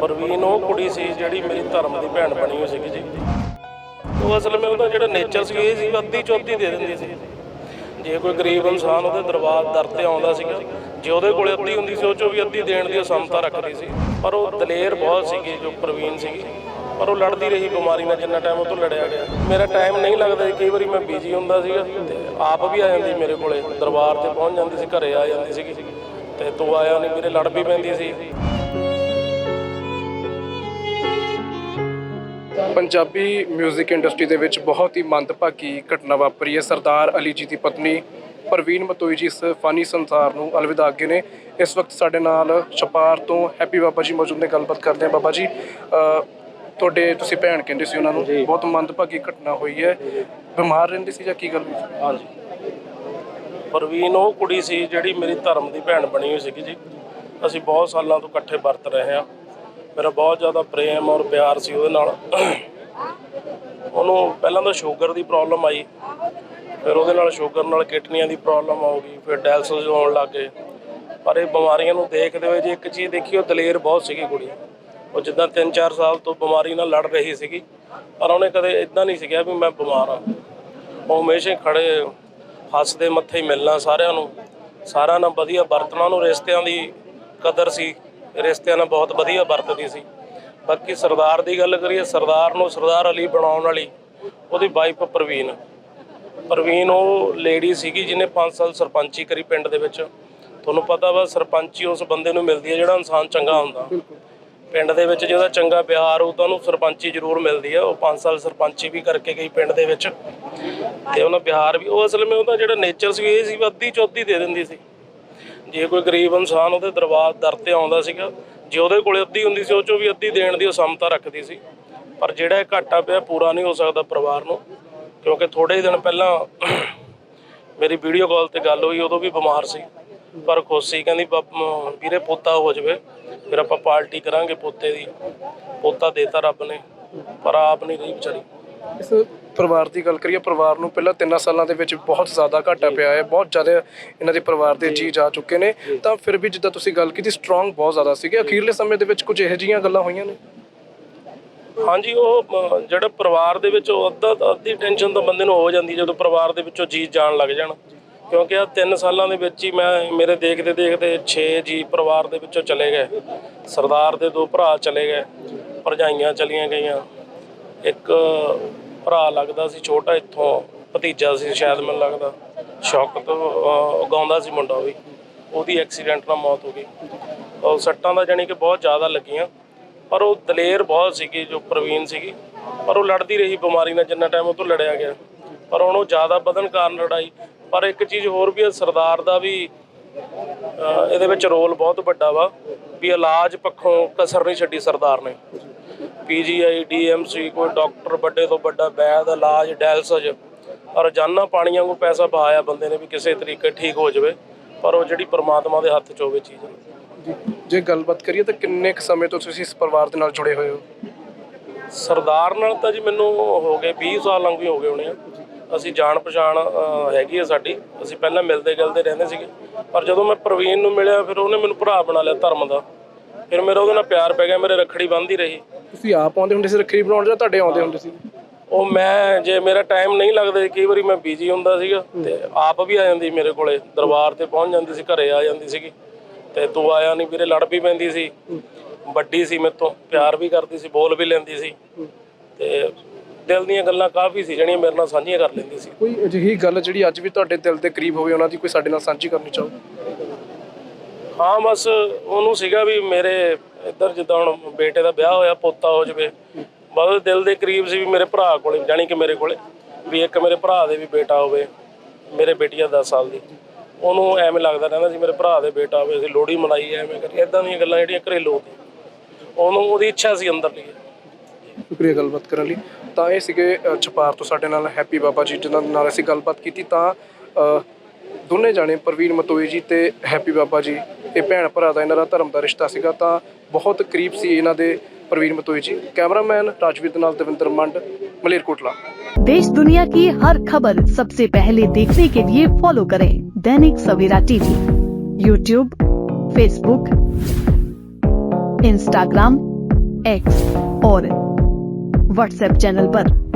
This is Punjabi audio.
ਪ੍ਰਵੀਨ, ਉਹ ਕੁੜੀ ਸੀ ਜਿਹੜੀ ਮੇਰੀ ਧਰਮ ਦੀ ਭੈਣ ਬਣੀ ਹੋਈ ਸੀਗੀ ਜੀ। ਉਹ ਅਸਲ ਵਿੱਚ ਉਹਦਾ ਜਿਹੜਾ ਨੇਚਰ ਸੀ, ਇਹ ਸੀ ਅੱਧੀ ਚੌਥੀ ਦੇ ਦਿੰਦੀ ਸੀ। ਜੇ ਕੋਈ ਗਰੀਬ ਇਨਸਾਨ ਉਹਦੇ ਦਰਬਾਰ, ਦਰ ਤੇ ਆਉਂਦਾ ਸੀਗਾ, ਜੇ ਉਹਦੇ ਕੋਲੇ ਅੱਧੀ ਹੁੰਦੀ ਸੀ, ਉਹ ਚੋਂ ਵੀ ਅੱਧੀ ਦੇਣ ਦੀ ਉਹ ਸਮਤਾ ਰੱਖਦੀ ਸੀ। ਪਰ ਉਹ ਦਲੇਰ ਬਹੁਤ ਸੀਗੀ, ਜੋ ਪ੍ਰਵੀਨ ਸੀਗੀ। ਪਰ ਉਹ ਲੜਦੀ ਰਹੀ ਬਿਮਾਰੀ ਨਾਲ, ਜਿੰਨਾ ਟਾਈਮ ਉਹ ਤੋਂ ਲੜਿਆ ਗਿਆ। ਮੇਰਾ ਟਾਈਮ ਨਹੀਂ ਲੱਗਦਾ ਕਈ ਵਾਰੀ ਮੈਂ ਬਿਜ਼ੀ ਹੁੰਦਾ ਸੀਗਾ, ਤੇ ਆਪ ਵੀ ਆ ਜਾਂਦੀ ਮੇਰੇ ਕੋਲੇ। ਦਰਬਾਰ ਤੇ ਪਹੁੰਚ ਜਾਂਦੀ ਸੀ, ਘਰੇ ਆ ਜਾਂਦੀ ਸੀਗੀ। ਤੇ ਤੂੰ ਆਇਆ ਨਹੀਂ ਮੇਰੇ ਲੜ ਵੀ ਪੈਂਦੀ ਸੀ। ਪੰਜਾਬੀ 뮤직 ਇੰਡਸਟਰੀ ਦੇ ਵਿੱਚ ਬਹੁਤ ਹੀ ਮੰਦਭਾਗੀ ਘਟਨਾ ਵਾਪਰੀ ਹੈ। ਸਰਦਾਰ ਅਲੀ ਜੀ ਦੀ ਪਤਨੀ ਪ੍ਰਵੀਨ ਮਤੋਈ ਜੀ ਇਸ ਫਾਨੀ ਸੰਸਾਰ ਨੂੰ ਅਲਵਿਦਾ ਅੱਗੇ ਨੇ। ਇਸ ਵਕਤ ਸਾਡੇ ਨਾਲ ਛਪਾਰ ਤੋਂ ਹੈਪੀ ਬਾਬਾ ਜੀ ਮੌਜੂਦ ਨੇ। ਗੱਲਬਾਤ ਕਰਦੇ ਹਾਂ ਬਾਬਾ ਜੀ। ਤੁਹਾਡੇ ਤੁਸੀਂ ਭੈਣ ਕਹਿੰਦੇ ਸੀ ਉਹਨਾਂ ਨੂੰ ਬਹੁਤ ਮੰਦਭਾਗੀ ਘਟਨਾ ਹੋਈ ਹੈ। ਬਿਮਾਰ ਰਹਿੰਦੇ ਸੀ ਜਾਂ ਕੀ ਗੱਲ ਹੋਈ ਸੀ? ਹਾਂਜੀ। ਪ੍ਰਵੀਨ ਉਹ ਕੁੜੀ ਸੀ ਜਿਹੜੀ ਮੇਰੀ ਧਰਮ ਦੀ ਭੈਣ ਬਣੀ ਹੋਈ ਸੀਗੀ ਜੀ। ਅਸੀਂ ਬਹੁਤ ਸਾਲਾਂ ਤੋਂ ਇਕੱਠੇ ਵਰਤ ਰਹੇ ਹਾਂ। ਮੇਰਾ ਬਹੁਤ ਜ਼ਿਆਦਾ ਪ੍ਰੇਮ ਔਰ ਪਿਆਰ ਸੀ ਉਹਦੇ ਨਾਲ। ਉਹਨੂੰ ਪਹਿਲਾਂ ਤਾਂ ਸ਼ੂਗਰ ਦੀ ਪ੍ਰੋਬਲਮ ਆਈ, ਫਿਰ ਉਹਦੇ ਨਾਲ ਸ਼ੂਗਰ ਨਾਲ ਕਿਡਨੀਆਂ ਦੀ ਪ੍ਰੋਬਲਮ ਹੋ ਗਈ, ਫਿਰ ਡਾਇਲਸਿਸ ਹੋਣ ਲੱਗ ਗਏ। ਪਰ ਇਹ ਬਿਮਾਰੀਆਂ ਨੂੰ ਦੇਖਦੇ ਹੋਏ ਜੇ ਇੱਕ ਚੀਜ਼ ਦੇਖੀ, ਉਹ ਦਲੇਰ ਬਹੁਤ ਸੀਗੀ ਕੁੜੀ। ਉਹ ਜਿੱਦਾਂ 3-4 ਸਾਲ ਤੋਂ ਬਿਮਾਰੀ ਨਾਲ ਲੜ ਰਹੀ ਸੀਗੀ, ਪਰ ਉਹਨੇ ਕਦੇ ਇਦਾਂ ਨਹੀਂ ਸੀ ਕਿਹਾ ਵੀ ਮੈਂ ਬਿਮਾਰ ਹਾਂ। ਉਹ ਹਮੇਸ਼ਾ ਹੀ ਖੜੇ, ਹੱਸਦੇ ਮੱਥੇ ਹੀ ਮਿਲਣਾ ਸਾਰਿਆਂ ਨੂੰ। ਸਾਰਿਆਂ ਨਾਲ ਵਧੀਆ ਵਰਤਣਾ ਨੂੰ ਰਿਸ਼ਤਿਆਂ ਦੀ ਕਦਰ ਸੀ। ਰਿਸ਼ਤਿਆਂ ਨਾਲ ਬਹੁਤ ਵਧੀਆ ਵਰਤਦੀ ਸੀ। ਬਾਕੀ ਸਰਦਾਰ ਦੀ ਗੱਲ ਕਰੀਏ, ਸਰਦਾਰ ਨੂੰ ਸਰਦਾਰ ਅਲੀ ਬਣਾਉਣ ਵਾਲੀ ਉਹਦੀ ਵਾਈਫ ਪ੍ਰਵੀਨ। ਪ੍ਰਵੀਨ ਉਹ ਲੇਡੀ ਸੀਗੀ ਜਿਹਨੇ 5 ਸਾਲ ਸਰਪੰਚੀ ਕਰੀ ਪਿੰਡ ਦੇ ਵਿੱਚ। ਤੁਹਾਨੂੰ ਪਤਾ ਵਾ ਸਰਪੰਚੀ ਉਸ ਬੰਦੇ ਨੂੰ ਮਿਲਦੀ ਹੈ ਜਿਹੜਾ ਇਨਸਾਨ ਚੰਗਾ ਹੁੰਦਾ। ਪਿੰਡ ਦੇ ਵਿੱਚ ਜਿਹਦਾ ਚੰਗਾ ਪਿਆਰ ਉਹ ਤਾਂ ਉਹਨੂੰ ਸਰਪੰਚੀ ਜ਼ਰੂਰ ਮਿਲਦੀ ਹੈ। ਉਹ 5 ਸਾਲ ਸਰਪੰਚੀ ਵੀ ਕਰਕੇ ਗਈ ਪਿੰਡ ਦੇ ਵਿੱਚ। ਤੇ ਉਹਨਾਂ ਬਿਹਾਰ ਵੀ, ਉਹ ਅਸਲ ਵਿੱਚ ਉਹਦਾ ਜਿਹੜਾ ਨੇਚਰ ਸੀ, ਇਹ ਸੀ ਅੱਧੀ ਚੌਧੀ ਦੇ ਦਿੰਦੀ ਸੀ। ਜੇ ਕੋਈ ਗਰੀਬ ਇਨਸਾਨ ਉਹਦੇ ਦਰਬਾਰ, ਦਰ ਤੇ ਆਉਂਦਾ ਸੀਗਾ ਜੇ ਉਹਦੇ ਕੋਲੇ ਅੱਧੀ ਹੁੰਦੀ ਸੀ, ਉਹ ਚੋਂ ਵੀ ਅੱਧੀ ਦੇਣ ਦੀ ਉਹ ਸਮਤਾ ਰੱਖਦੀ ਸੀ। ਪਰ ਜਿਹੜਾ ਇਹ ਘਾਟਾ ਪਿਆ, ਪੂਰਾ ਨਹੀਂ ਹੋ ਸਕਦਾ ਪਰਿਵਾਰ ਨੂੰ, ਕਿਉਂਕਿ ਥੋੜੇ ਦਿਨ ਪਹਿਲਾਂ ਮੇਰੀ ਵੀਡੀਓ ਕਾਲ ਤੇ ਗੱਲ ਹੋਈ, ਉਦੋਂ ਵੀ ਬਿਮਾਰ ਸੀ। ਪਰ ਖੁਸ਼ ਸੀ, ਕਹਿੰਦੀ, ਬਾਪ- ਵੀਰੇ, ਪੋਤਾ ਹੋ ਜਾਵੇ, ਫਿਰ ਆਪਾਂ ਪਾਰਟੀ ਕਰਾਂਗੇ ਪੋਤੇ ਦੀ। ਪੋਤਾ ਦੇਤਾ ਰੱਬ ਨੇ, ਪਰ ਆਪ ਨਹੀਂ ਰਹੀ ਵਿਚਾਰੀ। ਪਰਿਵਾਰ ਦੀ ਗੱਲ ਕਰੀਏ ਪਰਿਵਾਰ ਨੂੰ ਪਹਿਲਾਂ ਤਿੰਨਾਂ ਸਾਲਾਂ ਦੇ ਵਿੱਚ ਬਹੁਤ ਜ਼ਿਆਦਾ ਘਾਟਾ ਪਿਆ ਹੈ ਬਹੁਤ ਜ਼ਿਆਦਾ ਇਹਨਾਂ ਦੇ ਪਰਿਵਾਰ ਦੇ ਜੀ। ਜਾ ਚੁੱਕੇ ਨੇ। ਤਾਂ ਫਿਰ ਵੀ ਜਿੱਦਾਂ ਤੁਸੀਂ ਗੱਲ ਕੀਤੀ ਸਟਰੋਂਗ ਬਹੁਤ ਜ਼ਿਆਦਾ ਸੀਗੇ। ਅਖੀਰਲੇ ਸਮੇਂ ਦੇ ਵਿੱਚ ਕੁਝ ਇਹੋ ਜਿਹੀਆਂ ਗੱਲਾਂ ਹੋਈਆਂ ਨੇ? ਹਾਂਜੀ ਉਹ ਜਿਹੜਾ ਪਰਿਵਾਰ ਦੇ ਵਿੱਚ ਉਹ ਅੱਧਾ ਅੱਧੀ ਟੈਨਸ਼ਨ ਤਾਂ ਬੰਦੇ ਨੂੰ ਹੋ ਜਾਂਦੀ ਜਦੋਂ ਪਰਿਵਾਰ ਦੇ ਵਿੱਚੋਂ ਜੀ ਜਾਣ ਲੱਗ ਜਾਣ। ਕਿਉਂਕਿ ਆ 3 ਸਾਲਾਂ ਦੇ ਵਿੱਚ ਹੀ ਮੈਂ ਮੇਰੇ ਦੇਖਦੇ ਦੇਖਦੇ 6 ਜੀ ਪਰਿਵਾਰ ਦੇ ਵਿੱਚੋਂ ਚਲੇ ਗਏ। ਸਰਦਾਰ ਦੇ ਦੋ ਭਰਾ ਚਲੇ ਗਏ। ਭਰਜਾਈਆਂ ਚਲੀਆਂ ਗਈਆਂ। ਇੱਕ ਭਰਾ ਲੱਗਦਾ ਸੀ, ਛੋਟਾ ਇੱਥੋਂ ਭਤੀਜਾ ਸੀ, ਸ਼ਾਇਦ ਮੈਨੂੰ ਲੱਗਦਾ। ਸ਼ੌਕ ਤੋਂ ਉਗਾਉਂਦਾ ਸੀ ਮੁੰਡਾ ਉਹ ਵੀ। ਉਹਦੀ ਐਕਸੀਡੈਂਟ ਨਾਲ ਮੌਤ ਹੋ ਗਈ। ਉਹ ਸੱਟਾਂ ਦਾ ਜਾਨੀ ਕਿ ਬਹੁਤ ਜ਼ਿਆਦਾ ਲੱਗੀਆਂ। ਪਰ ਉਹ ਦਲੇਰ ਬਹੁਤ ਸੀਗੀ, ਜੋ ਪ੍ਰਵੀਨ ਸੀਗੀ। ਪਰ ਉਹ ਲੜਦੀ ਰਹੀ ਬਿਮਾਰੀ ਨਾਲ, ਜਿੰਨਾ ਟਾਈਮ ਉਹ ਤੋਂ ਲੜਿਆ ਗਿਆ। ਪਰ ਹੁਣ ਉਹ ਜ਼ਿਆਦਾ ਵਧਣ ਕਾਰਨ ਲੜਾਈ। ਪਰ ਇੱਕ ਚੀਜ਼ ਹੋਰ ਵੀ ਹੈ ਸਰਦਾਰ ਦਾ ਵੀ ਇਹਦੇ ਵਿੱਚ ਰੋਲ ਬਹੁਤ ਵੱਡਾ ਵਾ। ਵੀ ਇਲਾਜ ਪੱਖੋਂ ਕਸਰ ਨਹੀਂ ਛੱਡੀ ਸਰਦਾਰ ਨੇ। ਪੀਜੀਆਈ ਡੀਐਮਸੀ ਕੋਈ ਡਾਕਟਰ ਵੱਡੇ ਤੋਂ ਵੱਡਾ ਵੈਦ ਇਲਾਜ ਡਾਇਲਸਿਸ ਔਰ ਰੋਜ਼ਾਨਾ ਪਾਣੀਆਂ ਨੂੰ ਪੈਸਾ ਬਹਾਇਆ ਬੰਦੇ ਨੇ ਵੀ ਕਿਸੇ ਤਰੀਕੇ ਠੀਕ ਹੋ ਜਾਵੇ ਪਰ ਉਹ ਜਿਹੜੀ ਪ੍ਰਮਾਤਮਾ ਦੇ ਹੱਥ 'ਚ ਹੋਵੇ ਚੀਜ਼। ਜੀ ਜੇ ਗੱਲਬਾਤ ਕਰੀਏ ਤਾਂ ਕਿੰਨੇ ਕੁ ਸਮੇਂ ਤੋਂ ਤੁਸੀਂ ਇਸ ਪਰਿਵਾਰ ਦੇ ਨਾਲ ਜੁੜੇ ਹੋਏ ਹੋ? ਸਰਦਾਰ ਨਾਲ ਤਾਂ ਜੀ ਮੈਨੂੰ ਹੋ ਗਏ 20 ਸਾਲ ਲੰਘ ਹੋ ਗਏ ਹੋਣੇ ਆ। ਅਸੀਂ ਜਾਣ ਪਛਾਣ ਹੈਗੀ ਆ ਸਾਡੀ। ਅਸੀਂ ਪਹਿਲਾਂ ਮਿਲਦੇ ਗਿਲਦੇ ਰਹਿੰਦੇ ਸੀਗੇ। ਪਰ ਜਦੋਂ ਮੈਂ ਪ੍ਰਵੀਨ ਨੂੰ ਮਿਲਿਆ ਫਿਰ ਉਹਨੇ ਮੈਨੂੰ ਭਰਾ ਬਣਾ ਲਿਆ ਧਰਮ ਦਾ। ਫਿਰ ਮੇਰਾ ਉਹਦੇ ਨਾਲ ਪਿਆਰ ਪੈ ਗਿਆ ਮੇਰੇ ਰੱਖੜੀ ਬੰਨ੍ਹਦੀ ਰਹੀ। ਤੁਸੀਂ ਆਪ ਆਉਂਦੇ ਹੁੰਦੇ ਸੀ ਰੱਖੜੀ ਬਣਾਉਣ ਜਾਂ ਤੁਹਾਡੇ ਆਉਂਦੇ ਹੁੰਦੇ ਸੀ? ਉਹ ਮੈਂ ਜੇ ਮੇਰਾ ਟਾਈਮ ਨਹੀਂ ਲੱਗਦਾ ਸੀ, ਕਈ ਵਾਰੀ ਮੈਂ ਬਿਜ਼ੀ ਹੁੰਦਾ ਸੀਗਾ ਤੇ ਆਪ ਵੀ ਆ ਜਾਂਦੀ ਮੇਰੇ ਕੋਲੇ ਦਰਬਾਰ ਤੇ ਪਹੁੰਚ ਜਾਂਦੀ ਸੀ ਘਰੇ ਆ ਜਾਂਦੀ ਸੀਗੀ ਤੇ ਤੂੰ ਆਇਆ ਨਹੀਂ ਵੀਰੇ ਲੜ ਵੀ ਪੈਂਦੀ ਸੀ। ਵੱਡੀ ਸੀ ਮੇਰੇ ਤੋਂ ਪਿਆਰ ਵੀ ਕਰਦੀ ਸੀ ਬੋਲ ਵੀ ਲੈਂਦੀ ਸੀ ਤੇ ਦਿਲ ਦੀਆਂ ਗੱਲਾਂ ਕਾਫੀ ਸੀ ਜਿਹੜੀਆਂ ਮੇਰੇ ਨਾਲ ਸਾਂਝੀਆਂ ਕਰ ਲੈਂਦੀ ਸੀ। ਕੋਈ ਅਜਿਹੀ ਗੱਲ ਜਿਹੜੀ ਅੱਜ ਵੀ ਤੁਹਾਡੇ ਦਿਲ ਦੇ ਕਰੀਬ ਹੋਵੇ ਉਹਨਾਂ ਦੀ ਕੋਈ ਸਾਡੇ ਨਾਲ ਸਾਂਝੀ ਕਰਨੀ ਚਾਹੋ? ਹਾਂ, ਬਸ ਉਹਨੂੰ ਸੀਗਾ ਵੀ ਮੇਰੇ ਇੱਧਰ ਜਿੱਦਾਂ ਹੁਣ ਬੇਟੇ ਦਾ ਵਿਆਹ ਹੋਇਆ, ਪੋਤਾ ਹੋ ਜਾਵੇ। ਬਸ ਦਿਲ ਦੇ ਕਰੀਬ ਸੀ ਵੀ ਮੇਰੇ ਭਰਾ ਕੋਲੇ, ਜਾਣੀ ਕਿ ਮੇਰੇ ਕੋਲੇ, ਵੀ ਇੱਕ ਮੇਰੇ ਭਰਾ ਦੇ ਵੀ ਬੇਟਾ ਹੋਵੇ, ਮੇਰੇ ਬੇਟੀ ਆ 10 ਸਾਲ ਦੀ। ਉਹਨੂੰ ਐਵੇਂ ਲੱਗਦਾ ਰਹਿੰਦਾ ਸੀ, ਮੇਰੇ ਭਰਾ ਦੇ ਬੇਟਾ ਹੋਵੇ, ਅਸੀਂ ਲੋਹੜੀ ਮਨਾਈ, ਐਵੇਂ ਕਰੀ ਇਦਾਂ ਦੀਆਂ ਗੱਲਾਂ ਜਿਹੜੀਆਂ ਘਰੇਲੂ ਹੁੰਦੀਆਂ। ਉਹਨੂੰ ਉਹਦੀ ਇੱਛਾ ਸੀ ਅੰਦਰ ਅੰਦਰਲੀ ਸ਼ੁਕਰੀਆ ਗੱਲਬਾਤ ਕਰਨ ਲਈ। ਤਾਂ ਇਹ ਸੀਗੇ ਛਪਾਰ ਤੋਂ ਸਾਡੇ ਨਾਲ ਹੈਪੀ ਬਾਬਾ ਜੀ, ਜਿਨ੍ਹਾਂ ਨਾਲ ਅਸੀਂ ਗੱਲਬਾਤ ਕੀਤੀ। ਤਾਂ ਦੋਨੇ ਜਾਣੇ ਪ੍ਰਵੀਨ ਮਤੋਈ ਜੀ ਤੇ ਹੈਪੀ ਬਾਬਾ ਜੀ ਇਹ ਭੈਣ ਭਰਾ ਦਾ ਇਹਨਾਂ ਦਾ ਧਰਮ ਦਾ ਰਿਸ਼ਤਾ ਸੀਗਾ ਤਾਂ ਬਹੁਤ ਕਰੀਬ ਸੀ ਇਹਨਾਂ ਦੇ ਪ੍ਰਵੀਨ ਮਤੋਈ ਜੀ ਕੈਮਰਾਮੈਨ ਰਾਜਵੀਰ ਦੇ ਨਾਲ ਦਵਿੰਦਰ ਮੰਡ ਮਲੇਰਕੋਟਲਾ देश दुनिया की हर खबर सबसे पहले देखने के लिए फॉलो करें Dainik Savera TV YouTube Facebook Instagram X और व्हाट्सएप चैनल पर।